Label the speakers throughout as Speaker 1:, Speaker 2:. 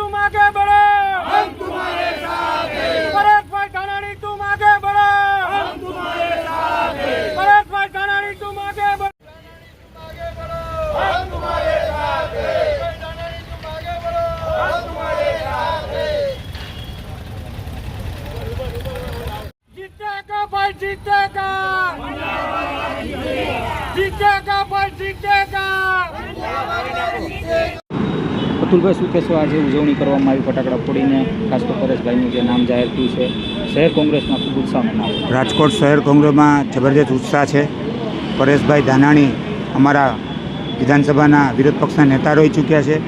Speaker 1: तुम आगे बढ़ो हम तुम्हारे साथ परेश भाई कानाणी तुम आगे बढ़ो हम तुम्हारे साथ परेश भाई कानाणी तुम आगे बढ़ो हम तुम्हारे साथ जीतेगा। जीतेगा भाई जीतेगा। અતુલભાઈ શું કહેશો? આજે ઉજવણી કરવામાં આવી, ફટાકડા ફોડીને, ખાસ તો પરેશભાઈનું જે નામ જાહેર થયું છે, શહેર કોંગ્રેસમાં ખૂબ ઉત્સાહ મનાવો.
Speaker 2: રાજકોટ શહેર કોંગ્રેસમાં જબરજસ્ત ઉત્સાહ છે. પરેશભાઈ ધાનાણી અમારા વિધાનસભાના વિરોધ પક્ષના નેતા રહી ચૂક્યા છે.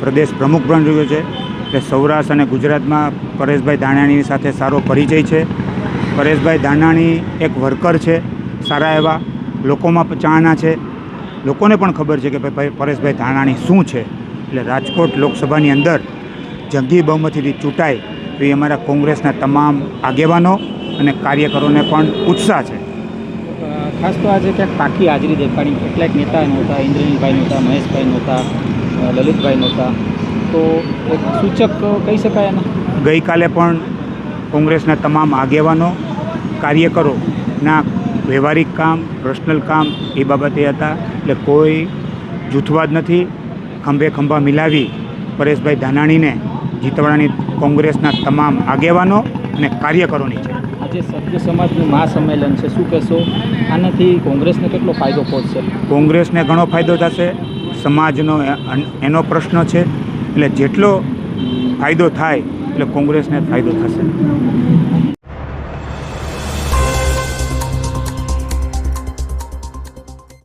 Speaker 2: પ્રદેશ પ્રમુખ પણ રહ્યો છે. એટલે સૌરાષ્ટ્ર અને ગુજરાતમાં પરેશભાઈ ધાનાણીની સાથે સારો પરિચય છે. પરેશભાઈ ધાનાણી એક વર્કર છે, સારા એવા. લોકોમાં ચાહના છે. લોકોને પણ ખબર છે કે ભાઈ, પરેશભાઈ ધાનાણી શું છે? એટલે રાજકોટ લોકસભાની અંદર જંગી બહુમતીથી ચૂંટાય તો એ અમારા કોંગ્રેસના તમામ આગેવાનો અને કાર્યકરોને પણ ઉત્સાહ છે.
Speaker 1: ખાસ તો આજે ક્યાંક પાકી હાજરી દેખાડી. કેટલાક નેતા નહોતા ઇન્દ્રનીલભાઈ નહોતા મહેશભાઈ નહોતા લલિતભાઈ નહોતા. તો એક સૂચક કહી શકાય એના?
Speaker 2: ગઈકાલે પણ કોંગ્રેસના તમામ આગેવાનો કાર્યકરોના વ્યવહારિક કામ પર્સનલ કામ એ બાબતે હતા. એટલે કોઈ જૂથવાદ નથી. ખંભે ખંભા મિલાવી પરેશભાઈ ધાનાણીને જીતવાડાની કોંગ્રેસના તમામ આગેવાનો અને કાર્યકરોની છે આજે
Speaker 1: સભ્ય સમાજનું મહાસંમેલન છે. શું કહેશો? આનાથી કોંગ્રેસને કેટલો ફાયદો પહોંચશે?
Speaker 2: કોંગ્રેસને ઘણો ફાયદો થશે. સમાજનો એનો પ્રશ્ન છે. એટલે જેટલો ફાયદો થાય એટલે કોંગ્રેસને ફાયદો થશે.